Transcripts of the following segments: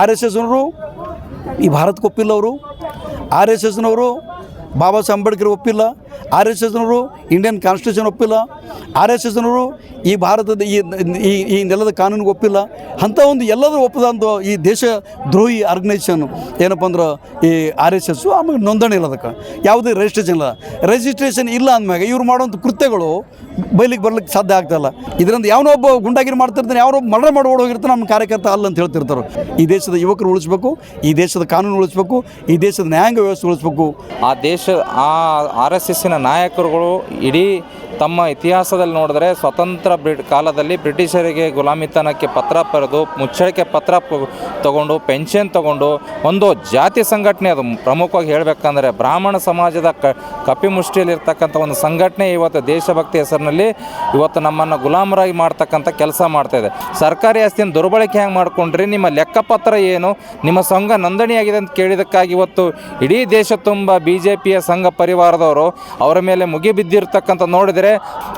R S ಎಸ್ನವರು, ಈ ಭಾರತಕ್ಕೆ ಒಪ್ಪಿಲ್ಲ ಅವರು ಆರ್ ಎಸ್ ಎಸ್ನವರು, ಬಾಬಾ ಸಾಹೇಬ್ ಅಂಬೇಡ್ಕರ್ ಒಪ್ಪಿಲ್ಲ, ಆರ್ ಎಸ್ ಎಸ್ನವರು, ಇಂಡಿಯನ್ ಕಾನ್ಸ್ಟಿಟ್ಯೂಷನ್ ಒಪ್ಪಿಲ್ಲ, ಆರ್ ಎಸ್ ಎಸ್ನವರು ಈ ಭಾರತದ ಈ ಈ ನೆಲದ ಕಾನೂನಿಗೆ ಒಪ್ಪಿಲ್ಲ. ಅಂಥ ಒಂದು ಎಲ್ಲದರೂ ಒಪ್ಪದಂತ ಈ ದೇಶ ದ್ರೋಹಿ ಆರ್ಗನೈಸೇಷನ್ ಏನಪ್ಪ ಅಂದ್ರೆ ಈ ಆರ್ ಎಸ್ ಎಸ್ಸು ಆಮೇಲೆ ನೋಂದಣಿ ಇಲ್ಲ ಅದಕ್ಕೆ. ಯಾವುದೇ ರಿಜಿಸ್ಟ್ರೇಷನ್ ಇಲ್ಲ. ರಿಜಿಸ್ಟ್ರೇಷನ್ ಇಲ್ಲ ಅಂದಮ್ಯಾಗ ಇವ್ರು ಮಾಡುವಂಥ ಕೃತ್ಯಗಳು ಬಯಲಿಗೆ ಬರ್ಲಿಕ್ಕೆ ಸಾಧ್ಯ ಆಗ್ತಾಯಿಲ್ಲ ಇದರಿಂದ ಯಾವನೋ ಒಬ್ಬ ಗುಂಡಾಗಿರಿ ಮಾಡ್ತಿರ್ತಾನೆ, ಯಾವನೋ ಒಬ್ಬ ಮರ್ಡರ್ ಮಾಡಿ ಓಡೋಗಿರ್ತಾನೆ, ನಮ್ಮ ಕಾರ್ಯಕರ್ತ ಅಲ್ಲ ಅಂತ ಹೇಳ್ತಿರ್ತಾರೆ. ಈ ದೇಶದ ಯುವಕರು ಉಳಿಸ್ಬೇಕು, ಈ ದೇಶದ ಕಾನೂನು ಉಳಿಸ್ಬೇಕು, ಈ ದೇಶದ ನ್ಯಾಯಾಂಗ ವ್ಯವಸ್ಥೆ ಉಳಿಸ್ಬೇಕು. ಆ ದೇಶ, ಆ ಆರ್ ಎಸ್ ಎಸ್ಸಿನ ನಾಯಕರುಗಳು ಇಡೀ ತಮ್ಮ ಇತಿಹಾಸದಲ್ಲಿ ನೋಡಿದ್ರೆ ಸ್ವತಂತ್ರ ಬ್ರಿಟ್ ಕಾಲದಲ್ಲಿ ಬ್ರಿಟಿಷರಿಗೆ ಗುಲಾಮಿತನಕ್ಕೆ ಪತ್ರ ಬರೆದು, ಮುಚ್ಚಳಿಕೆ ಪತ್ರ ತಗೊಂಡು, ಪೆನ್ಷನ್ ತಗೊಂಡು ಒಂದು ಜಾತಿ ಸಂಘಟನೆ ಅದು ಪ್ರಮುಖವಾಗಿ ಹೇಳಬೇಕಂದ್ರೆ ಬ್ರಾಹ್ಮಣ ಸಮಾಜದ ಕ, ಕಪಿಮುಷ್ಟಿಯಲ್ಲಿರ್ತಕ್ಕಂಥ ಒಂದು ಸಂಘಟನೆ ಇವತ್ತು ದೇಶಭಕ್ತಿ ಹೆಸರಿನಲ್ಲಿ ಇವತ್ತು ನಮ್ಮನ್ನು ಗುಲಾಮರಾಗಿ ಮಾಡ್ತಕ್ಕಂಥ ಕೆಲಸ ಮಾಡ್ತಾಯಿದೆ ಸರ್ಕಾರಿ ಆಸ್ತಿನ ದುರ್ಬಳಕೆ ಹೆಂಗೆ ಮಾಡ್ಕೊಂಡ್ರಿ? ನಿಮ್ಮ ಲೆಕ್ಕಪತ್ರ ಏನು? ನಿಮ್ಮ ಸಂಘ ನೋಂದಣಿಯಾಗಿದೆ ಅಂತ ಕೇಳಿದಕ್ಕಾಗಿ ಇವತ್ತು ಇಡೀ ದೇಶ ತುಂಬ ಬಿ ಜೆ ಪಿಯ ಸಂಘ ಪರಿವಾರದವರು ಅವರ ಮೇಲೆ ಮುಗಿಬಿದ್ದಿರ್ತಕ್ಕಂಥ ನೋಡಿದರೆ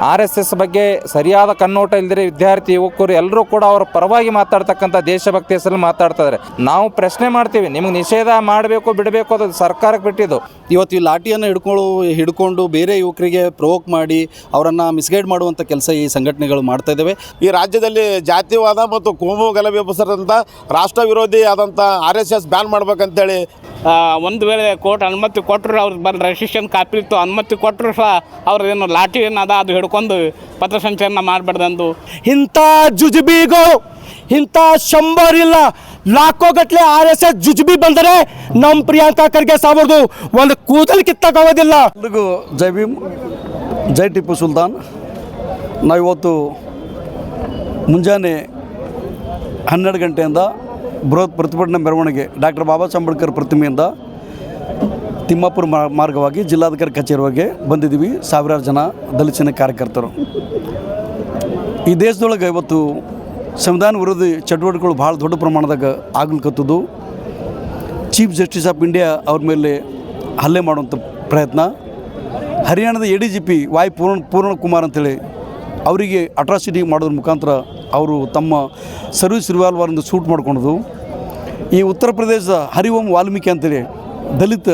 ಆರ್ ಎಸ್ ಎಸ್ ಬಗ್ಗೆ ಸರಿಯಾದ ಕಣ್ಣೋಟ ಇಲ್ಲದೆ ವಿದ್ಯಾರ್ಥಿ ಯುವಕರು ಎಲ್ಲರೂ ಕೂಡ ಅವರ ಪರವಾಗಿ ಮಾತಾಡ್ತಕ್ಕಂಥ ದೇಶಭಕ್ತಿ ಹೆಸರಲ್ಲಿ ಮಾತಾಡ್ತಾ ಇದ್ದಾರೆ ನಾವು ಪ್ರಶ್ನೆ ಮಾಡ್ತೀವಿ ನಿಮಗೆ ನಿಷೇಧ ಮಾಡಬೇಕು ಬಿಡಬೇಕು ಅದು ಸರ್ಕಾರಕ್ಕೆ ಬಿಟ್ಟಿದ್ದು. ಇವತ್ತು ಈ ಲಾಠಿಯನ್ನು ಹಿಡ್ಕೊಳ್ಳು ಹಿಡ್ಕೊಂಡು ಬೇರೆ ಯುವಕರಿಗೆ ಪ್ರವೋಕ್ ಮಾಡಿ ಅವರನ್ನು ಮಿಸ್ಗೈಡ್ ಮಾಡುವಂಥ ಕೆಲಸ ಈ ಸಂಘಟನೆಗಳು ಮಾಡ್ತಾ ಇದ್ದಾವೆ ಈ ರಾಜ್ಯದಲ್ಲಿ ಜಾತಿವಾದ ಮತ್ತು ಕೋಮು ಗಲಭೆ ಎಬ್ಬಿಸಿದಂಥ ರಾಷ್ಟ್ರ ವಿರೋಧಿ ಆದಂಥ ಆರ್ ಎಸ್ ಎಸ್ ಬ್ಯಾನ್ ಮಾಡ್ಬೇಕಂತೇಳಿ. ಒಂದು ವೇಳೆ ಕೋರ್ಟ್ ಅನುಮತಿ ಕೊಟ್ಟರು ಅವ್ರಿಗೆ ಬಂದು ರಿಜಿಸ್ಟ್ರೇಷನ್ ಕಾಪಿ ಇತ್ತು ಅನುಮತಿ ಕೊಟ್ಟರು ಸಹ ಅವ್ರದ್ದೇನು ಲಾಠಿ ಏನದ ಅದು ಹಿಡ್ಕೊಂಡು ಪಥಸಂಚಲನ ಮಾಡಬಾರ್ದಂದು. ಇಂಥ ಜುಜುಬಿಗಳು ಇಂಥ ಶಂಬರ್ ಇಲ್ಲ ಲಾಖೋ ಗಟ್ಲೆ ಆರ್ ಎಸ್ ಎಸ್ ಜುಜುಬಿ ಬಂದರೆ ನಮ್ಮ ಪ್ರಿಯಾಂಕಾ ಖರ್ಗೆ ಸಾವಿರದು ಒಂದು ಕೂದಲು ಕಿತ್ತಕ್ಕಾಗೋದಿಲ್ಲ ಎಲ್ರಿಗೂ ಜೈ ಭೀಮ್ ಜೈ ಟಿಪ್ಪು ಸುಲ್ತಾನ್. ನಾವಿವತ್ತು ಮುಂಜಾನೆ ಹನ್ನೆರಡು ಗಂಟೆಯಿಂದ ಬೃಹತ್ ಪ್ರತಿಭಟನಾ ಮೆರವಣಿಗೆ ಡಾಕ್ಟರ್ ಬಾಬಾ ಸಾಹೇಬ್ ಅಂಬೇಡ್ಕರ್ ಪ್ರತಿಮೆಯಿಂದ ತಿಮ್ಮಾಪುರ ಮಾರ್ಗವಾಗಿ ಜಿಲ್ಲಾಧಿಕಾರಿ ಕಚೇರಿವರೆಗೆ ಬಂದಿದ್ದೀವಿ. ಸಾವಿರಾರು ಜನ ದಲಿತ ಸೇನೆ ಕಾರ್ಯಕರ್ತರು. ಈ ದೇಶದೊಳಗೆ ಇವತ್ತು ಸಂವಿಧಾನ ವಿರೋಧಿ ಚಟುವಟಿಕೆಗಳು ಭಾಳ ದೊಡ್ಡ ಪ್ರಮಾಣದಾಗ ಆಗ್ಲಿಕತ್ತದು ಚೀಫ್ ಜಸ್ಟಿಸ್ ಆಫ್ ಇಂಡಿಯಾ ಅವ್ರ ಮೇಲೆ ಹಲ್ಲೆ ಮಾಡುವಂಥ ಪ್ರಯತ್ನ. ಹರಿಯಾಣದ A D G P Y Puran Puran Kumar ಅಂತೇಳಿ ಅವರಿಗೆ ಅಟ್ರಾಸಿಟಿ ಮಾಡೋದ್ರ ಮುಖಾಂತರ ಅವರು ತಮ್ಮ ಸರ್ವಿಸ್ ರಿವಾಲ್ವರ್ಂದು ಶೂಟ್ ಮಾಡ್ಕೊಳೋದು ಈ ಉತ್ತರ ಪ್ರದೇಶದ ಹರಿಓಂ ವಾಲ್ಮೀಕಿ ಅಂತೇಳಿ ದಲಿತ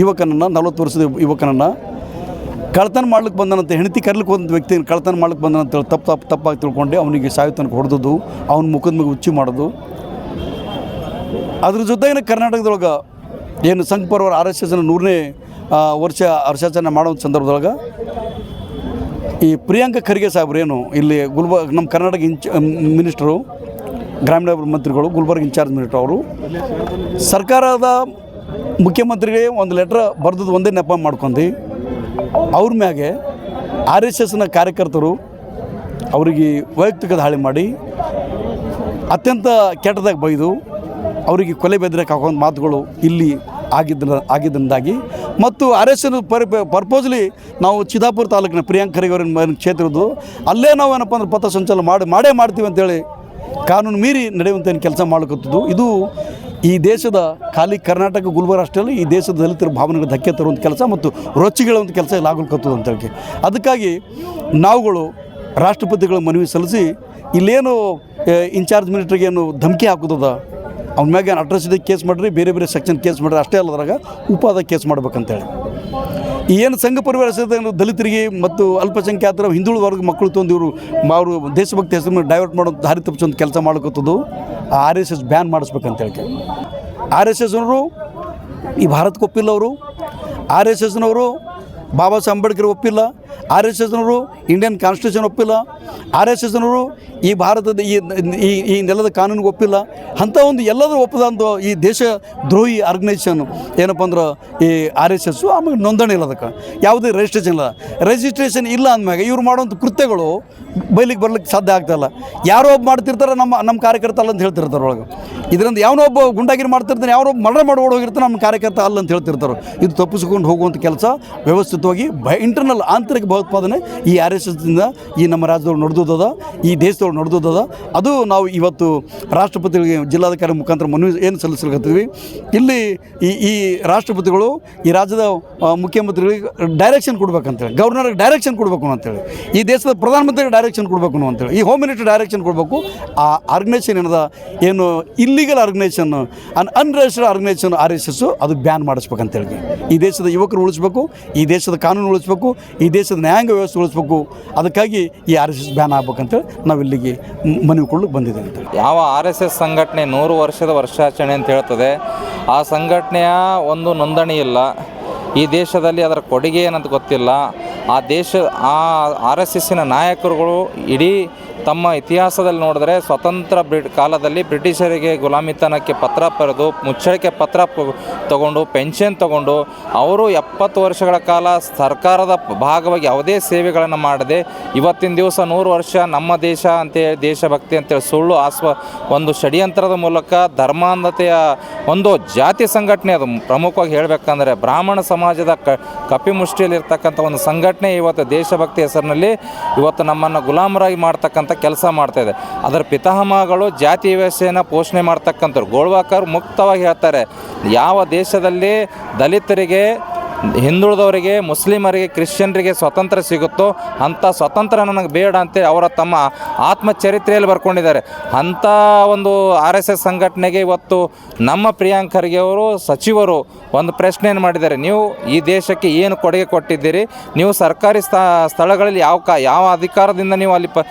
ಯುವಕನನ್ನು, ನಲವತ್ತು ವರ್ಷದ ಯುವಕನನ್ನು ಕಳ್ತನ ಮಾಡ್ಲಿಕ್ಕೆ ಬಂದನಂತ ಹೆಂಡತಿ ಕರ್ಲಿಕ್ಕೆ ಒಂದು ವ್ಯಕ್ತಿಯನ್ನು ಕಳ್ತನ ಮಾಡ್ಲಿಕ್ಕೆ ಬಂದನಂತ ತಪ್ಪು ತಪ್ಪು ತಪ್ಪಾಗಿ ತಿಳ್ಕೊಂಡು. ಅವನಿಗೆ ಸಾಯು ತನಕ ಅವನ ಮುಖದ ಮೇಲೆ ಉಚ್ಚಿ ಮಾಡೋದು. ಅದ್ರ ಜೊತೆಗೆ ಕರ್ನಾಟಕದೊಳಗೆ ಏನು ಸಂಘ ಪರ್ವ ಆರ್ ಎಸ್ ಎಸ್ನ ನೂರನೇ ವರ್ಷ ವರ್ಷಾಚರಣೆ ಮಾಡೋ ಸಂದರ್ಭದೊಳಗೆ ಈ ಪ್ರಿಯಾಂಕ ಖರ್ಗೆ ಏನು, ಇಲ್ಲಿ ಗುಲ್ಬರ್ಗ, ನಮ್ಮ ಕರ್ನಾಟಕ ಇಂಚ್ ಮಿನಿಸ್ಟರು, ಗ್ರಾಮೀಣಾಭಿವೃದ್ಧಿ ಮಂತ್ರಿಗಳು, ಗುಲ್ಬರ್ಗ ಇನ್ಚಾರ್ಜ್ ಮಿನಿಸ್ಟರ್ ಅವರು, ಸರ್ಕಾರದ ಮುಖ್ಯಮಂತ್ರಿಗೆ ಒಂದು ಲೆಟ್ರ್ ಬರೆದದ್ದು ಒಂದೇ ನೆಪ ಮಾಡ್ಕೊಂಡು ಅವ್ರ ಮ್ಯಾಗೆ ಆರ್ ಎಸ್ ಎಸ್ನ ಕಾರ್ಯಕರ್ತರು ಅವರಿಗೆ ವೈಯಕ್ತಿಕ ದಾಳಿ ಮಾಡಿ ಅತ್ಯಂತ ಕೆಟ್ಟದಾಗಿ ಬೈದು ಅವರಿಗೆ ಕೊಲೆ ಬೆದರಕ್ಕೆ ಹಾಕೊಂಡ ಮಾತುಗಳು ಇಲ್ಲಿ ಆಗಿದ್ದ ಆಗಿದ್ದರಿಂದಾಗಿ ಮತ್ತು ಆರ್ ಎಸ್ ಎಸ್ ಪರ್ ಪರ್ಪೋಸ್ಲಿ ನಾವು ಚಿದಾಪುರ ತಾಲೂಕಿನ ಪ್ರಿಯಾಂಕ್ ಖರ್ಗೆ ಅವರ ಕ್ಷೇತ್ರದ್ದು ಅಲ್ಲೇ ನಾವು ಏನಪ್ಪ ಅಂದ್ರೆ ಪಥ ಸಂಚಲನ ಮಾಡಿ ಮಾಡೇ ಮಾಡ್ತೀವಿ ಅಂತೇಳಿ ಕಾನೂನು ಮೀರಿ ನಡೆಯುವಂಥ ಕೆಲಸ ಮಾಡ್ಕೊತಿದ್ದು ಇದು ಈ ದೇಶದ ಖಾಲಿ ಕರ್ನಾಟಕ ಗುಲ್ಬರ್ಗ ಅಷ್ಟೇ ಈ ದೇಶದ ದಲಿತರ ಭಾವನೆಗಳು ಧಕ್ಕೆ ತರುವಂಥ ಕೆಲಸ ಮತ್ತು ರೊಚ್ಚಿಗೆಳುವಂಥ ಕೆಲಸ ಇಲ್ಲಿ ಅಂತ ಹೇಳಿ ಅದಕ್ಕಾಗಿ ನಾವುಗಳು ರಾಷ್ಟ್ರಪತಿಗಳ ಮನವಿ ಸಲ್ಲಿಸಿ ಇಲ್ಲೇನು ಇನ್ಚಾರ್ಜ್ ಮಿನಿಸ್ಟ್ರಿಗೆ ಏನು ಧಮಕಿ ಹಾಕೋದದ, ಅವ್ನ ಮ್ಯಾಗ ಅಟ್ರಾಸಿಟಿ ಕೇಸ್ ಮಾಡಿರಿ, ಬೇರೆ ಬೇರೆ ಸೆಕ್ಷನ್ ಕೇಸ್ ಮಾಡಿರಿ, ಅಷ್ಟೇ ಅಲ್ಲದ್ರಾಗ ಉಪಾದ ಕೇಸ್ ಮಾಡ್ಬೇಕಂತೇಳಿ. ಏನು ಸಂಘ ಪರಿವಾರ ಸೇರಿದ ದಲಿತರಿಗೆ ಮತ್ತು ಅಲ್ಪಸಂಖ್ಯಾತರ ಹಿಂದುಳಿದ ವರ್ಗ ಮಕ್ಕಳು ತಂದು ಇವರು ಅವರು ದೇಶಭಕ್ತಿ ಹೆಸರು ಡೈವರ್ಟ್ ಮಾಡೋ ದಾರಿ ತಪ್ಪಿಸೋಂಥ ಕೆಲಸ ಮಾಡ್ಕೊತದ್ದು ಆರ್ ಎಸ್ ಎಸ್ ಬ್ಯಾನ್ ಮಾಡಿಸ್ಬೇಕಂತ ಹೇಳ್ತೀವಿ ಆರ್ ಎಸ್ ಎಸ್ನವರು ಈ ಭಾರತಕ್ಕೆ ಒಪ್ಪಿಲ್ಲ ಅವರು. ಆರ್ ಎಸ್ ಎಸ್ನವರು ಬಾಬಾ ಸಾಹೇಬ್ ಅಂಬೇಡ್ಕರ್ ಒಪ್ಪಿಲ್ಲ. ಆರ್ ಎಸ್ ಎಸ್ನವರು ಇಂಡಿಯನ್ ಕಾನ್ಸ್ಟಿಟ್ಯೂಷನ್ ಒಪ್ಪಿಲ್ಲ. ಆರ್ ಎಸ್ ಎಸ್ನವರು ಈ ಭಾರತದ ಈ ಈ ನೆಲದ ಕಾನೂನಿಗೆ ಒಪ್ಪಿಲ್ಲ. ಅಂಥ ಒಂದು ಎಲ್ಲದರೂ ಒಪ್ಪದಂಥ ಈ ದೇಶ ದ್ರೋಹಿ ಆರ್ಗನೈಸೇಷನ್ ಏನಪ್ಪ ಅಂದ್ರೆ ಈ ಆರ್ ಎಸ್ ಎಸ್ಸು ಆಮೇಲೆ ನೋಂದಣಿ ಇಲ್ಲ ಅದಕ್ಕೆ. ಯಾವುದೇ ರಿಜಿಸ್ಟ್ರೇಷನ್ ಇಲ್ಲ. ರಿಜಿಸ್ಟ್ರೇಷನ್ ಇಲ್ಲ ಅಂದಮ್ಯಾಗ ಇವ್ರು ಮಾಡುವಂಥ ಕೃತ್ಯಗಳು ಬಯಲಿಗೆ ಬರ್ಲಿಕ್ಕೆ ಸಾಧ್ಯ ಆಗ್ತಾಯಿಲ್ಲ ಯಾರೋ ಒಬ್ಬ ಮಾಡ್ತಿರ್ತಾರೆ, ನಮ್ಮ ನಮ್ಮ ಕಾರ್ಯಕರ್ತ ಅಲ್ಲ ಅಂತ ಹೇಳ್ತಿರ್ತಾರೆ ಒಳಗೆ. ಇದರಿಂದ ಯಾವನೋ ಒಬ್ಬ ಗುಂಡಾಗಿರಿ ಮಾಡ್ತಿರ್ತಾನೆ ಯಾರೋ ಮರ್ಡರ್ ಮಾಡಿ ಹೋಗಿರ್ತಾರೆ ನಮ್ಮ ಕಾರ್ಯಕರ್ತ ಅಲ್ಲ ಅಂತ ಹೇಳ್ತಿರ್ತಾರೆ. ಇದು ತಪ್ಪಿಸ್ಕೊಂಡು ಹೋಗುವಂಥ ಕೆಲಸ ವ್ಯವಸ್ಥಿತವಾಗಿ ಬ ಇಂಟರ್ನಲ್ ಆಂತರಿಕ ಆಂತರಿಕ ಭಯೋತ್ಪಾದನೆ ಈ ಆರ್ ಎಸ್ ಎಸ್ದಿಂದ ಈ ನಮ್ಮ ರಾಜ್ಯದೊಳಗೆ ನಡೆದದ ಈ ದೇಶದೊಳಗೆ ನಡೆದದ ಅದು ನಾವು ಇವತ್ತು ರಾಷ್ಟ್ರಪತಿಗಳಿಗೆ, ಜಿಲ್ಲಾಧಿಕಾರಿ ಮುಖಾಂತರ ಮನವಿ ಏನು ಸಲ್ಲಿಸಲಿಕ್ಕೆ ಇಲ್ಲಿ ಈ ಈ ರಾಷ್ಟ್ರಪತಿಗಳು ಈ ರಾಜ್ಯದ ಮುಖ್ಯಮಂತ್ರಿಗಳಿಗೆ ಡೈರೆಕ್ಷನ್ ಕೊಡ್ಬೇಕಂತೇಳಿ ಗವರ್ನರ್ಗೆ ಡೈರೆಕ್ಷನ್ ಕೊಡಬೇಕು ಅಂತೇಳಿ ಈ ದೇಶದ ಪ್ರಧಾನಮಂತ್ರಿಗೆ ಡೈರೆಕ್ಷನ್ ಕೊಡಬೇಕು ಅಂತೇಳಿ ಈ ಹೋಮ್ ಮಿನಿಸ್ಟರ್ ಡೈರೆಕ್ಷನ್ ಕೊಡಬೇಕು. ಆ ಆರ್ಗನೈಸೇಷನ್ ಏನದ, ಏನು ಇಲ್ಲಿಗಲ್ ಆರ್ಗನೈಸೇಷನ್ ಅನ್ unregistered organisation R S S ಅದು ಬ್ಯಾನ್ ಮಾಡಿಸ್ಬೇಕಂತೇಳಿ. ಈ ದೇಶದ ಯುವಕರು ಉಳಿಸ್ಬೇಕು, ಈ ದೇಶದ ಕಾನೂನು ಉಳಿಸ್ಬೇಕು, ಈ ದೇಶದ ನ್ಯಾಯಾಂಗ ವ್ಯವಸ್ಥೆ ಉಳಿಸ್ಬೇಕು. ಅದಕ್ಕಾಗಿ ಈ ಆರ್ ಎಸ್ ಎಸ್ ಬ್ಯಾನ್ ಆಗ್ಬೇಕಂತೇಳಿ ನಾವು ಇಲ್ಲಿಗೆ ಮನವಿ ಕೊಡ್ಲಿಕ್ಕೆ ಬಂದಿದೆ ಅಂತ ಯಾವ ಆರ್ ಎಸ್ ಎಸ್ ಸಂಘಟನೆ ನೂರು ವರ್ಷದ ವರ್ಷಾಚರಣೆ ಅಂತ ಹೇಳ್ತದೆ. ಆ ಸಂಘಟನೆಯ ಒಂದು ನೋಂದಣಿ ಇಲ್ಲ. ಈ ದೇಶದಲ್ಲಿ ಅದರ ಕೊಡುಗೆ ಏನಂತ ಗೊತ್ತಿಲ್ಲ. ಆ ದೇಶ, ಆ ಆರ್ ಎಸ್ ಎಸ್ಸಿನ ನಾಯಕರುಗಳು ಇಡೀ ತಮ್ಮ ಇತಿಹಾಸದಲ್ಲಿ ನೋಡಿದ್ರೆ ಸ್ವತಂತ್ರ ಬ್ರಿಟ್, ಕಾಲದಲ್ಲಿ ಬ್ರಿಟಿಷರಿಗೆ ಗುಲಾಮಿತನಕ್ಕೆ ಪತ್ರ ಬರೆದು, ಮುಚ್ಚಳಿಕೆ ಪತ್ರ ತಗೊಂಡು ಪೆನ್ಷನ್ ತಗೊಂಡು, ಅವರು ಎಪ್ಪತ್ತು ವರ್ಷಗಳ ಕಾಲ ಸರ್ಕಾರದ ಭಾಗವಾಗಿ ಯಾವುದೇ ಸೇವೆಗಳನ್ನು ಮಾಡದೆ ಇವತ್ತಿನ ದಿವಸ ನೂರು ವರ್ಷ ನಮ್ಮ ದೇಶ ಅಂತೇಳಿ ದೇಶಭಕ್ತಿ ಅಂತೇಳಿ ಸುಳ್ಳು ಆಸ್ವ, ಒಂದು ಷಡ್ಯಂತ್ರದ ಮೂಲಕ ಧರ್ಮಾಂಧತೆಯ ಒಂದು ಜಾತಿ ಸಂಘಟನೆ ಅದು ಪ್ರಮುಖವಾಗಿ ಹೇಳಬೇಕಂದ್ರೆ ಬ್ರಾಹ್ಮಣ ಸಮಾಜದ ಕ ಕಪಿಮುಷ್ಟಿಯಲ್ಲಿರ್ತಕ್ಕಂಥ ಒಂದು ಸಂಘಟನೆ ಇವತ್ತು ದೇಶಭಕ್ತಿ ಹೆಸರಿನಲ್ಲಿ ಇವತ್ತು ನಮ್ಮನ್ನು ಗುಲಾಮರಾಗಿ ಮಾಡ್ತಕ್ಕಂಥ ಕೆಲಸ ಮಾಡ್ತಾ ಇದೆ. ಅದರ ಪಿತಾಮಹಗಳು ಜಾತಿ ವ್ಯವಸ್ಥೆಯನ್ನು ಪೋಷಣೆ ಮಾಡ್ತಕ್ಕಂಥವ್ರು. ಗೋಳ್ವಾಕರ್ ಮುಕ್ತವಾಗಿ ಹೇಳ್ತಾರೆ, ಯಾವ ದೇಶದಲ್ಲಿ ದಲಿತರಿಗೆ ಹಿಂದುಳಿದವರಿಗೆ, ಮುಸ್ಲಿಮರಿಗೆ, ಕ್ರಿಶ್ಚಿಯನ್ರಿಗೆ ಸ್ವತಂತ್ರ ಸಿಗುತ್ತೋ ಅಂಥ ಸ್ವತಂತ್ರ ನನಗೆ ಬೇಡ ಅಂತೇಳಿ ಅವರ ತಮ್ಮ ಆತ್ಮಚರಿತ್ರೆಯಲ್ಲಿ ಬರ್ಕೊಂಡಿದ್ದಾರೆ. ಅಂಥ ಒಂದು ಆರ್ ಎಸ್ ಎಸ್ ಸಂಘಟನೆಗೆ ಇವತ್ತು ನಮ್ಮ ಪ್ರಿಯಾಂಕ್ ಖರ್ಗೆ ಅವರು ಸಚಿವರು ಒಂದು ಪ್ರಶ್ನೆಯನ್ನು ಮಾಡಿದ್ದಾರೆ. ನೀವು ಈ ದೇಶಕ್ಕೆ ಏನು ಕೊಡುಗೆ ಕೊಟ್ಟಿದ್ದೀರಿ? ನೀವು ಸರ್ಕಾರಿ ಸ್ಥ, ಸ್ಥಳಗಳಲ್ಲಿ ಯಾವ ಕ, ಯಾವ ಅಧಿಕಾರದಿಂದ ನೀವು ಅಲ್ಲಿ ಪ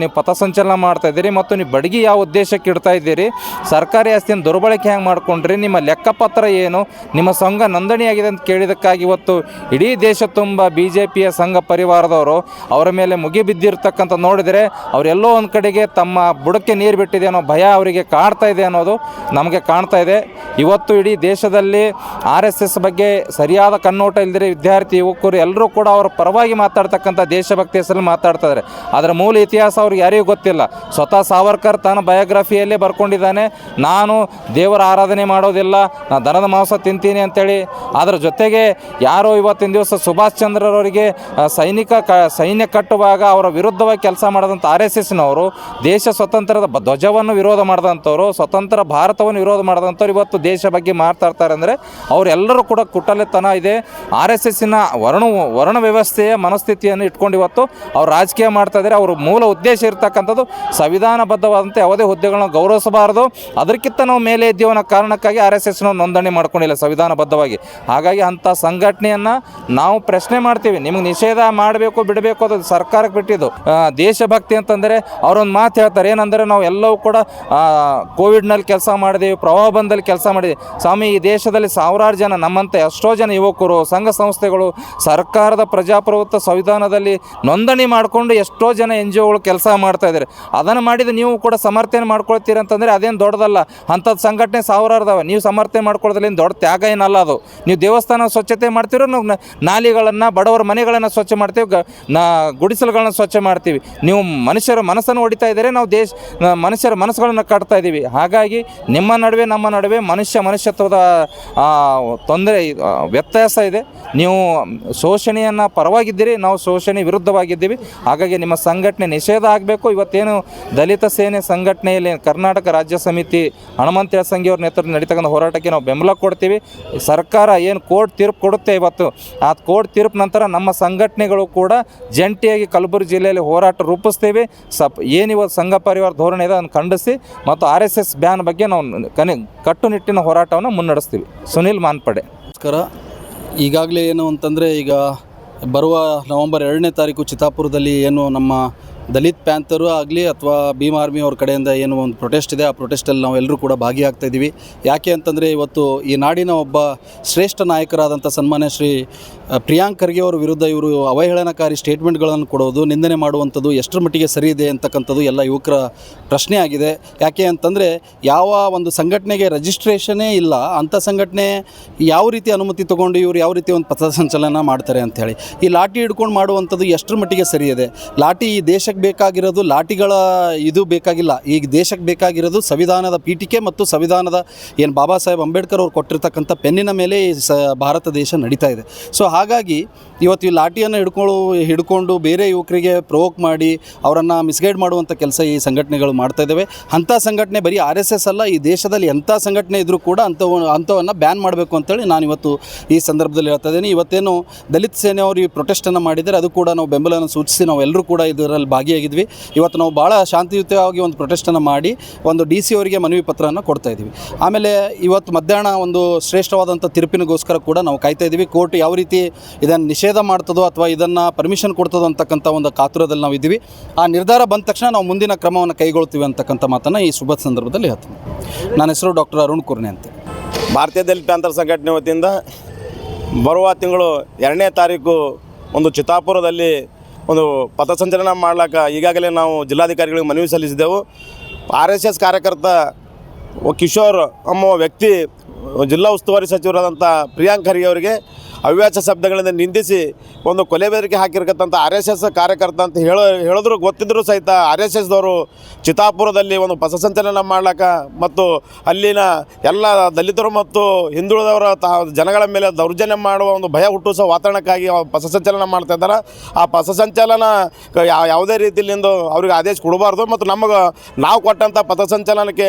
ನೀವು ಪಥಸಂಚಲನ ಮಾಡ್ತಾ ಇದ್ದೀರಿ ಮತ್ತು ನೀವು ಬಡಗಿ ಯಾವ ಉದ್ದೇಶಕ್ಕೆ ಇಡ್ತಾ ಇದ್ದೀರಿ? ಸರ್ಕಾರಿ ಆಸ್ತಿಯನ್ನು ದುರ್ಬಳಕೆ ಹೆಂಗೆ ಮಾಡ್ಕೊಂಡ್ರಿ? ನಿಮ್ಮ ಲೆಕ್ಕಪತ್ರ ಏನು? ನಿಮ್ಮ ಸಂಘ ನೋಂದಣಿಯಾಗಿದೆ ಅಂತ ಕೇಳಿದಕ್ಕಾಗಿ ಇವತ್ತು ಇಡೀ ದೇಶ ತುಂಬ ಬಿ ಜೆ ಪಿಯ ಸಂಘ ಪರಿವಾರದವರು ಅವರ ಮೇಲೆ ಮುಗಿ ಬಿದ್ದಿರ್ತಕ್ಕಂಥ ನೋಡಿದರೆ ಅವರೆಲ್ಲೋ ಒಂದು ಕಡೆಗೆ ತಮ್ಮ ಬುಡಕ್ಕೆ ನೀರು ಬಿಟ್ಟಿದೆ ಅನ್ನೋ ಭಯ ಅವರಿಗೆ ಕಾಣ್ತಾ ಇದೆ ಅನ್ನೋದು ನಮಗೆ ಕಾಣ್ತಾ ಇದೆ. ಇವತ್ತು ಇಡೀ ದೇಶದಲ್ಲಿ ಆರ್ ಎಸ್ ಬಗ್ಗೆ ಸರಿಯಾದ ಕಣ್ಣೋಟ ಇಲ್ಲದೆ ವಿದ್ಯಾರ್ಥಿ, ಯುವಕರು ಎಲ್ಲರೂ ಕೂಡ ಅವರ ಪರವಾಗಿ ಮಾತಾಡ್ತಕ್ಕಂಥ ದೇಶಭಕ್ತಿ ಹೆಸರಲ್ಲಿ ಮಾತಾಡ್ತಾ ಇದ್ದಾರೆ ಅದರ ಮೂಲ ಇತಿಹಾಸ ಅವ್ರಿಗೆ ಯಾರಿಗೂ ಗೊತ್ತಿಲ್ಲ. ಸ್ವತಃ ಸಾವರ್ಕರ್ ತನ್ನ ಬಯೋಗ್ರಫಿಯಲ್ಲೇ ಬರ್ಕೊಂಡಿದ್ದಾನೆ. ನಾನು ದೇವರ ಆರಾಧನೆ ಮಾಡೋದಿಲ್ಲ. ನಾನು ದನದ ಮಾಂಸ ತಿಂತೀನಿ ಅಂತೇಳಿ. ಅದರ ಜೊತೆಗೆ ಯಾರೋ ಇವತ್ತಿನ ದಿವಸ ಸುಭಾಷ್ ಚಂದ್ರರವರಿಗೆ ಸೈನಿಕ ಕ, ಸೈನ್ಯ ಕಟ್ಟುವಾಗ ಅವರ ವಿರುದ್ಧವಾಗಿ ಕೆಲಸ ಮಾಡಿದಂಥ ಆರ್ ಎಸ್ ಎಸ್ನವರು, ದೇಶ ಸ್ವತಂತ್ರದ ಧ್ವಜವನ್ನು ವಿರೋಧ ಮಾಡಿದಂಥವ್ರು ಸ್ವತಂತ್ರ ಭಾರತವನ್ನು ವಿರೋಧ ಮಾಡಿದಂಥವ್ರು ಇವತ್ತು ದೇಶ ಬಗ್ಗೆ ಮಾತಾಡ್ತಾರೆ ಅಂದರೆ ಅವರೆಲ್ಲರೂ ಕೂಡ ಕುಟಲೆತನ ಇದೆ. ಆರ್ ಎಸ್ ಎಸ್ಸಿನ ವರ್ಣ ವರ್ಣ ವ್ಯವಸ್ಥೆಯ ಮನಸ್ಥಿತಿಯನ್ನು ಇಟ್ಕೊಂಡು ಇವತ್ತು ಅವ್ರು ರಾಜಕೀಯ ಮಾಡ್ತಾ ಇದ್ದಾರೆ. ಅವ್ರ ಮೂಲ ಉದ್ದೇಶ ಇರ್ತಕ್ಕಂಥದ್ದು ಸಂವಿಧಾನಬದ್ಧವಾದಂಥ ಯಾವುದೇ ಹುದ್ದೆಗಳನ್ನ ಗೌರವಿಸಬಾರದು. ಅದಕ್ಕಿಂತ ನಾವು ಮೇಲೆ ಇದ್ದೇವನ ಕಾರಣಕ್ಕಾಗಿ ಆರ್ ಎಸ್ ಎಸ್ನ ನೋಂದಣಿ ಮಾಡ್ಕೊಂಡಿಲ್ಲ ಸಂವಿಧಾನಬದ್ಧವಾಗಿ. ಹಾಗಾಗಿ ಅಂಥ ಸಂಘಟನೆಯನ್ನು ನಾವು ಪ್ರಶ್ನೆ ಮಾಡ್ತೀವಿ. ನಿಮ್ಗೆ ನಿಷೇಧ ಮಾಡಬೇಕು, ಬಿಡಬೇಕು ಅದು ಸರ್ಕಾರಕ್ಕೆ ಬಿಟ್ಟಿದ್ದು. ದೇಶಭಕ್ತಿ ಅಂತಂದರೆ ಅವರೊಂದು ಮಾತು ಹೇಳ್ತಾರೆ. ಏನಂದರೆ ನಾವು ಎಲ್ಲವೂ ಕೂಡ ಕೋವಿಡ್ನಲ್ಲಿ ಕೆಲಸ ಮಾಡಿದೀವಿ, ಪ್ರವಾಹ ಬಂದಲ್ಲಿ ಕೆಲಸ ಮಾಡಿದ್ವಿ. ಸ್ವಾಮಿ, ಈ ದೇಶದಲ್ಲಿ ಸಾವಿರಾರು ಜನ, ನಮ್ಮಂತೆ ಎಷ್ಟೋ ಜನ ಯುವಕರು, ಸಂಘ ಸಂಸ್ಥೆಗಳು, ಸರ್ಕಾರದ ಪ್ರಜಾಪ್ರಭುತ್ವ ಸಂವಿಧಾನದಲ್ಲಿ ನೋಂದಣಿ ಮಾಡಿಕೊಂಡು ಎಷ್ಟೋ ಜನ ಎನ್ ಜಿ ಒಗಳು ಕೆಲಸ ಮಾಡ್ತಾ ಇದ್ದಾರೆ. ಅದನ್ನು ಮಾಡಿದ ನೀವು ಕೂಡ ಸಮರ್ಥನೆ ಮಾಡ್ಕೊಳ್ತೀರಿ ಅಂತಂದರೆ ಅದೇನು ದೊಡ್ಡದಲ್ಲ. ಅಂಥದ್ದು ಸಂಘಟನೆ ಸಾವಿರಾರು ನೀವು ಸಮರ್ಥನೆ ಮಾಡ್ಕೊಳ್ಳೋದ್ರಲ್ಲಿ ದೊಡ್ಡ ತ್ಯಾಗ ಏನಲ್ಲ ಅದು. ನೀವು ದೇವಸ್ಥಾನ ಸ್ವಚ್ಛತೆ ಮಾಡ್ತೀರೋ ನಾವು ನಾಲಿಗಳನ್ನು, ಬಡವರ ಮನೆಗಳನ್ನು ಸ್ವಚ್ಛ ಮಾಡ್ತೀವಿ ನಾ ಗುಡಿಸಲುಗಳನ್ನ ಸ್ವಚ್ಛ ಮಾಡ್ತೀವಿ. ನೀವು ಮನುಷ್ಯರ ಮನಸ್ಸನ್ನು ಹೊಡಿತಾ ಇದ್ದರೆ, ನಾವು ದೇಶ ಮನುಷ್ಯರ ಮನಸ್ಸುಗಳನ್ನು ಕಟ್ತಾ ಇದ್ದೀವಿ. ಹಾಗಾಗಿ ನಿಮ್ಮ ನಡುವೆ, ನಮ್ಮ ನಡುವೆ ಮನುಷ್ಯ ಮನುಷ್ಯತ್ವದ ತೊಂದರೆ ವ್ಯತ್ಯಾಸ ಇದೆ. ನೀವು ಶೋಷಣೆಯನ್ನು ಪರವಾಗಿದ್ದೀರಿ, ನಾವು ಶೋಷಣೆ ವಿರುದ್ಧವಾಗಿದ್ದೀವಿ. ಹಾಗಾಗಿ ನಿಮ್ಮ ಸಂಘಟನೆ ನಿಷೇಧ ಆಗಬೇಕು. ಇವತ್ತೇನು ದಲಿತ ಸೇನೆ ಸಂಘಟನೆಯಲ್ಲಿ ಕರ್ನಾಟಕ ರಾಜ್ಯ ಸಮಿತಿ ಹನುಮಂತ ಸಂಘಿಯವ್ರ ನೇತೃತ್ವ ನಡೀತಕ್ಕಂಥ ಹೋರಾಟಕ್ಕೆ ನಾವು ಬೆಂಬಲ ಕೊಡ್ತೀವಿ. ಸರ್ಕಾರ ಏನು ಕೋರ್ಟ್ ತೀರ್ಪು ಕೊಡುತ್ತೆ ಇವತ್ತು. ಆ ಕೋರ್ಟ್ ತೀರ್ಪು ನಂತರ ನಮ್ಮ ಸಂಘಟನೆಗಳು ಕೂಡ ಜಂಟಿಯಾಗಿ ಕಲಬುರಗಿ ಜಿಲ್ಲೆಯಲ್ಲಿ ಹೋರಾಟ ರೂಪಿಸ್ತೇವೆ. ಸಪ್ ಏನು ಇವತ್ತು ಸಂಘ ಪರಿವಾರ ಧೋರಣೆ ಇದೆ ಅದನ್ನು ಖಂಡಿಸಿ ಮತ್ತು ಆರ್ ಎಸ್ ಎಸ್ ಬ್ಯಾನ್ ಬಗ್ಗೆ ನಾವು ಕನಿ ಕಟ್ಟುನಿಟ್ಟಿನ ಹೋರಾಟವನ್ನು ಮುನ್ನಡೆಸ್ತೀವಿ. ಸುನೀಲ್ ಮಾನ್ಪಡೆ. ನಮಸ್ಕಾರ. ಈಗಾಗಲೇ ಏನು ಅಂತಂದರೆ ಈಗ ಬರುವ ನವಂಬರ್ ಎರಡನೇ ತಾರೀಕು ಚಿತ್ತಾಪುರದಲ್ಲಿ ಏನು ನಮ್ಮ ದಲಿತ್ ಪ್ಯಾಂತರು ಆಗಲಿ ಅಥವಾ ಭೀಮ್ ಆರ್ಮಿ ಅವ್ರ ಕಡೆಯಿಂದ ಏನು ಒಂದು ಪ್ರೊಟೆಸ್ಟ್ ಇದೆ, ಆ ಪ್ರೊಟೆಸ್ಟಲ್ಲಿ ನಾವು ಎಲ್ಲರೂ ಕೂಡ ಭಾಗಿಯಾಗ್ತಾ ಇದ್ದೀವಿ. ಯಾಕೆ ಅಂತಂದರೆ ಇವತ್ತು ಈ ನಾಡಿನ ಒಬ್ಬ ಶ್ರೇಷ್ಠ ನಾಯಕರಾದಂಥ ಸನ್ಮಾನ್ಯ ಶ್ರೀ ಪ್ರಿಯಾಂಕ್ ಖರ್ಗೆ ಅವರ ವಿರುದ್ಧ ಇವರು ಅವಹೇಳನಕಾರಿ ಸ್ಟೇಟ್ಮೆಂಟ್ಗಳನ್ನು ಕೊಡೋದು, ನಿಂದನೆ ಮಾಡುವಂಥದ್ದು ಎಷ್ಟರ ಮಟ್ಟಿಗೆ ಸರಿ ಇದೆ ಅಂತಕ್ಕಂಥದ್ದು ಎಲ್ಲ ಯುವಕರ ಪ್ರಶ್ನೆ ಆಗಿದೆ. ಯಾಕೆ ಅಂತಂದರೆ, ಯಾವ ಒಂದು ಸಂಘಟನೆಗೆ ರಿಜಿಸ್ಟ್ರೇಷನೇ ಇಲ್ಲ, ಅಂಥ ಸಂಘಟನೆ ಯಾವ ರೀತಿ ಅನುಮತಿ ತೊಗೊಂಡು ಇವರು ಯಾವ ರೀತಿ ಒಂದು ಪಥಸಂಚಲನ ಮಾಡ್ತಾರೆ ಅಂಥೇಳಿ ಈ ಲಾಠಿ ಹಿಡ್ಕೊಂಡು ಮಾಡುವಂಥದ್ದು ಎಷ್ಟರ ಮಟ್ಟಿಗೆ ಸರಿ ಇದೆ? ಲಾಠಿ ಈ ದೇಶಕ್ಕೆ ಬೇಕಾಗಿರೋದು, ಲಾಠಿಗಳ ಇದು ಬೇಕಾಗಿಲ್ಲ. ಈಗ ದೇಶಕ್ಕೆ ಬೇಕಾಗಿರೋದು ಸಂವಿಧಾನದ ಪೀಠಿಕೆ ಮತ್ತು ಸಂವಿಧಾನದ ಏನು ಬಾಬಾ ಸಾಹೇಬ್ ಅಂಬೇಡ್ಕರ್ ಅವರು ಕೊಟ್ಟಿರ್ತಕ್ಕಂಥ ಪೆನ್ನಿನ ಮೇಲೆ ಈ ಸ, ಭಾರತ ದೇಶ ನಡೀತಾ ಇದೆ. ಸೊ ಹಾಗಾಗಿ ಇವತ್ತು ಈ ಲಾಠಿಯನ್ನು ಹಿಡ್ಕೊಳ್ಳು ಹಿಡ್ಕೊಂಡು ಬೇರೆ ಯುವಕರಿಗೆ ಪ್ರವೋಕ್ ಮಾಡಿ ಅವರನ್ನು ಮಿಸ್ಗೈಡ್ ಮಾಡುವಂಥ ಕೆಲಸ ಈ ಸಂಘಟನೆಗಳು ಮಾಡ್ತಾ ಇದ್ದಾವೆ ಅಂಥ ಸಂಘಟನೆ ಬರೀ ಆರ್ ಎಸ್ ಎಸ್ ಅಲ್ಲ, ಈ ದೇಶದಲ್ಲಿ ಎಂಥ ಸಂಘಟನೆ ಇದ್ದರೂ ಕೂಡ ಅಂಥವು, ಅಂಥವನ್ನು ಬ್ಯಾನ್ ಮಾಡಬೇಕು ಅಂತೇಳಿ ನಾನು ಇವತ್ತು ಈ ಸಂದರ್ಭದಲ್ಲಿ ಹೇಳ್ತಾ ಇದ್ದೀನಿ. ಇವತ್ತೇನು ದಲಿತ ಸೇನೆಯವರು ಈ ಪ್ರೊಟೆಸ್ಟನ್ನು ಮಾಡಿದರೆ ಅದು ಕೂಡ ನಾವು ಬೆಂಬಲವನ್ನು ಸೂಚಿಸಿ ನಾವು ಎಲ್ಲರೂ ಕೂಡ ಇದರಲ್ಲಿ ಭಾಗಿಯಾಗಿದ್ವಿ. ಇವತ್ತು ನಾವು ಭಾಳ ಶಾಂತಿಯುತವಾಗಿ ಒಂದು ಪ್ರೊಟೆಸ್ಟನ್ನು ಮಾಡಿ ಒಂದು ಡಿ ಸಿ ಅವರಿಗೆ ಮನವಿ ಪತ್ರವನ್ನು ಕೊಡ್ತಾ ಇದ್ದೀವಿ. ಆಮೇಲೆ ಇವತ್ತು ಮಧ್ಯಾಹ್ನ ಒಂದು ಶ್ರೇಷ್ಠವಾದಂಥ ತೀರ್ಪಿನಗೋಸ್ಕರ ಕೂಡ ನಾವು ಕಾಯ್ತಾ ಇದ್ದೀವಿ. ಕೋರ್ಟ್ ಯಾವ ರೀತಿ ಇದನ್ನು ನಿಷೇಧ ಮಾಡ್ತದೋ ಅಥವಾ ಇದನ್ನು ಪರ್ಮಿಷನ್ ಕೊಡ್ತದೋ ಅಂತಕ್ಕಂಥ ಒಂದು ಕಾತುರದಲ್ಲಿ ನಾವು ಇದ್ದೀವಿ. ಆ ನಿರ್ಧಾರ ಬಂದ ತಕ್ಷಣ ನಾವು ಮುಂದಿನ ಕ್ರಮವನ್ನು ಕೈಗೊಳ್ತೀವಿ ಅಂತಕ್ಕಂಥ ಮಾತನ್ನು ಈ ಶುಭ ಸಂದರ್ಭದಲ್ಲಿ ಹೇಳ್ತೀನಿ. ನನ್ನ ಹೆಸರು ಡಾಕ್ಟರ್ ಅರುಣ್ ಕುರ್ನೆ ಅಂತ. ಭಾರತೀಯ ದಲಿತ ಅಂತರ ಸಂಘಟನೆ ವತಿಯಿಂದ ಬರುವ ತಿಂಗಳು ಎರಡನೇ ತಾರೀಕು ಒಂದು ಚಿತ್ತಾಪುರದಲ್ಲಿ ಒಂದು ಪಥಸಂಚಲನ ಮಾಡ್ಲಿಕ್ಕೆ ಈಗಾಗಲೇ ನಾವು ಜಿಲ್ಲಾಧಿಕಾರಿಗಳಿಗೆ ಮನವಿ ಸಲ್ಲಿಸಿದೆವು ಆರ್ ಎಸ್ ಎಸ್ ಕಾರ್ಯಕರ್ತ ಕಿಶೋರ್, ಅಮ್ಮ ವ್ಯಕ್ತಿ, ಜಿಲ್ಲಾ ಉಸ್ತುವಾರಿ ಸಚಿವರಾದಂಥ ಪ್ರಿಯಾಂಕ್ ಖರ್ಗೆ ಅವರಿಗೆ ಅವ್ಯಾಚ ಶಬ್ದಗಳಿಂದ ನಿಂದಿಸಿ ಒಂದು ಕೊಲೆ ಬೆದರಿಕೆ ಹಾಕಿರ್ತಕ್ಕಂಥ ಆರ್ ಎಸ್ ಎಸ್ ಕಾರ್ಯಕರ್ತ ಅಂತ ಹೇಳೋ, ಹೇಳಿದ್ರು ಗೊತ್ತಿದ್ದರೂ ಸಹಿತ ಆರ್ ಎಸ್ ಎಸ್ದವರು ಚಿತಾಪುರದಲ್ಲಿ ಒಂದು ಪಥಸಂಚಲನ ಮಾಡ್ಲಿಕ್ಕೆ ಮತ್ತು ಅಲ್ಲಿನ ಎಲ್ಲ ದಲಿತರು ಮತ್ತು ಹಿಂದುಳಿದವರ ತ, ಜನಗಳ ಮೇಲೆ ದೌರ್ಜನ್ಯ ಮಾಡುವ ಒಂದು ಭಯ ಹುಟ್ಟಿಸೋ ವಾತಾವರಣಕ್ಕಾಗಿ ಪಥಸಂಚಲನ ಮಾಡ್ತಾ ಇದ್ದಾರೆ. ಆ ಪಥಸಂಚಲನ ಯಾವುದೇ ರೀತಿಯಿಂದ ಅವ್ರಿಗೆ ಆದೇಶ ಕೊಡಬಾರ್ದು ಮತ್ತು ನಮಗೆ, ನಾವು ಕೊಟ್ಟಂಥ ಪಥಸಂಚಲನಕ್ಕೆ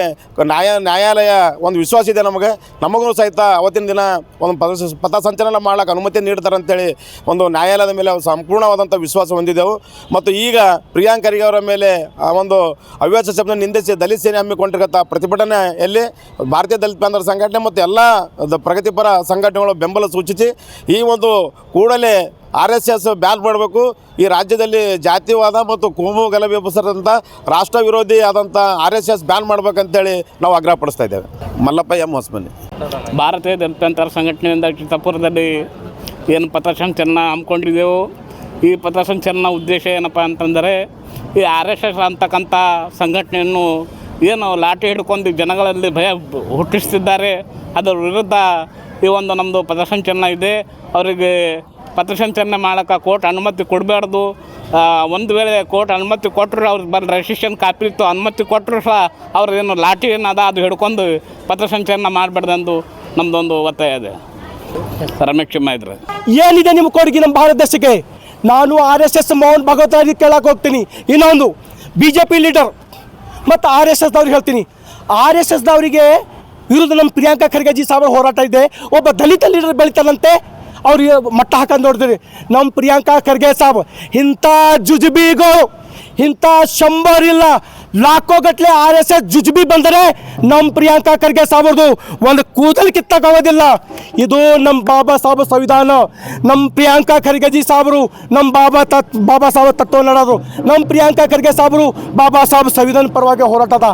ನ್ಯಾಯ, ನ್ಯಾಯಾಲಯ ಒಂದು ವಿಶ್ವಾಸ ಇದೆ ನಮಗೆ. ನಮಗೂ ಸಹಿತ ಅವತ್ತಿನ ದಿನ ಒಂದು ಪಥ ಪಥಸಂಚಲನ ಮಾಡ್ಲಿಕ್ಕೆ ಅನುಮತಿ ನೀಡ್ತಾರೆ ಅಂತೇಳಿ ಒಂದು ನ್ಯಾಯಾಲಯದ ಮೇಲೆ ಸಂಪೂರ್ಣವಾದಂಥ ವಿಶ್ವಾಸ ಹೊಂದಿದ್ದೆವು ಮತ್ತು ಈಗ ಪ್ರಿಯಾಂಕ್ ಖರ್ಗೆ ಅವರ ಮೇಲೆ, ಆ, ಒಂದು ಅವ್ಯಾಸ ಶಬ್ದ ನಿಂದಿಸಿ ದಲಿತ ಸೇನೆ ಹಮ್ಮಿಕೊಂಡಿರತಕ್ಕ ಪ್ರತಿಭಟನೆಯಲ್ಲಿ ಭಾರತೀಯ ದಲಿತ ಬಾಂಧವರ ಸಂಘಟನೆ ಮತ್ತು ಎಲ್ಲ ಪ್ರಗತಿಪರ ಸಂಘಟನೆಗಳು ಬೆಂಬಲ ಸೂಚಿಸಿ ಈ ಒಂದು ಕೂಡಲೇ ಆರ್ ಎಸ್ ಎಸ್ ಬ್ಯಾನ್ ಮಾಡಬೇಕು. ಈ ರಾಜ್ಯದಲ್ಲಿ ಜಾತಿವಾದ ಮತ್ತು ಕೋಮು ಗಲಭೆ ಎಬ್ಬಿಸಿದಂಥ ರಾಷ್ಟ್ರ ವಿರೋಧಿ ಆದಂಥ ಆರ್ ಎಸ್ ಎಸ್ ಬ್ಯಾನ್ ಮಾಡ್ಬೇಕಂತೇಳಿ ನಾವು ಆಗ್ರಹ ಪಡಿಸ್ತಾ ಇದ್ದೇವೆ. ಮಲ್ಲಪ್ಪ ಎಂ ಹೊಸಮನಿ. ಭಾರತೀಯ ಜನತಾಂತರ ಸಂಘಟನೆಯಿಂದ ಚಿತ್ತಾಪುರದಲ್ಲಿ ಏನು ಪಥಸಂಚಲನ ಹಮ್ಮಿಕೊಂಡಿದ್ದೆವು, ಈ ಪಥಸಂಚಲನ ಉದ್ದೇಶ ಏನಪ್ಪ ಅಂತಂದರೆ, ಈ ಆರ್ ಎಸ್ ಎಸ್ ಅಂತಕ್ಕಂಥ ಸಂಘಟನೆಯನ್ನು ಏನು ಲಾಠಿ ಹಿಡ್ಕೊಂಡು ಜನಗಳಲ್ಲಿ ಭಯ ಹುಟ್ಟಿಸ್ತಿದ್ದಾರೆ. ಅದರ ವಿರುದ್ಧ ಈ ಒಂದು ನಮ್ಮದು ಪಥಸಂಚಲನ ಇದೆ. ಅವರಿಗೆ ಪಥಸಂಚಲನ ಮಾಡೋಕೆ ಕೋರ್ಟ್ ಅನುಮತಿ ಕೊಡಬಾರ್ದು. ಒಂದು ವೇಳೆ ಕೋರ್ಟ್ ಅನುಮತಿ ಕೊಟ್ಟರು ಅವ್ರಿಗೆ ಬರ ರೆಜಿಸ್ಟ್ರೇಷನ್ ಕಾಪಿ ಇತ್ತು, ಅನುಮತಿ ಕೊಟ್ಟರು ಸಹ ಅವ್ರದ್ದೇನು ಲಾಠಿ ಏನದ ಅದು ಹಿಡ್ಕೊಂಡು ಪಥಸಂಚಲನ ಮಾಡಬಾರ್ದಂದು ನಮ್ಮದೊಂದು ಒತ್ತಾಯ ಇದೆ. ರಮೇಶ್ ಇದ್ರೆ. ಏನಿದೆ ನಿಮ್ಮ ಕೊಡುಗೆ ನಮ್ಮ ಭಾರತ ದೇಶಕ್ಕೆ? ನಾನು R S S Mohan Bhagwat ಕೇಳಕ್ಕೆ ಹೋಗ್ತೀನಿ. ಇನ್ನೊಂದು ಬಿ ಜೆ ಪಿ ಲೀಡರ್ ಮತ್ತು ಆರ್ ಎಸ್ ಎಸ್ದವ್ರಿಗೆ ಹೇಳ್ತೀನಿ. ಆರ್ ಎಸ್ ಎಸ್ದವರಿಗೆ ವಿರುದ್ಧ ನಮ್ಮ ಪ್ರಿಯಾಂಕಾ ಖರ್ಗೆಜಿ ಸಾವಿರ ಹೋರಾಟ ಇದೆ. ಒಬ್ಬ ದಲಿತ ಲೀಡರ್ ಬೆಳಿತಾನಂತೆ. ಅವ್ರಿಗೆ ಮಟ್ಟ ಹಾಕೊಂಡು ನೋಡಿದ್ರಿ. ನಮ್ಮ ಪ್ರಿಯಾಂಕಾ ಖರ್ಗೆ ಸಾಬ್, ಇಂಥ ಜುಜುಬಿಗಳು ಇಂಥ ಶಂಬರ್ ಇಲ್ಲ ಲಾಖೋ ಗಟ್ಟಲೆ ಆರ್ ಎಸ್ ಎಸ್ ಜುಜುಬಿ ಬಂದರೆ ನಮ್ಮ ಪ್ರಿಯಾಂಕಾ ಖರ್ಗೆ ಸಾಬ್ರದು ಒಂದು ಕೂದಲ್ ಕಿತ್ತಕ್ಕಾಗೋದಿಲ್ಲ ಇದು ನಮ್ಮ ಬಾಬಾ ಸಾಹೇಬ್ ಸಂವಿಧಾನ. ನಮ್ಮ ಪ್ರಿಯಾಂಕಾ ಖರ್ಗೆಜಿ ಸಾಬ್ರು ನಮ್ಮ ಬಾಬಾ ತತ್, ಬಾಬಾ ಸಾಹೇಬ್ ತತ್ವ ನಡೆದ್ರು ನಮ್ಮ ಪ್ರಿಯಾಂಕಾ ಖರ್ಗೆ ಸಾಬ್ರು, ಬಾಬಾ ಸಾಹೇಬ್ ಸಂವಿಧಾನ ಪರವಾಗಿ ಹೋರಾಟದ.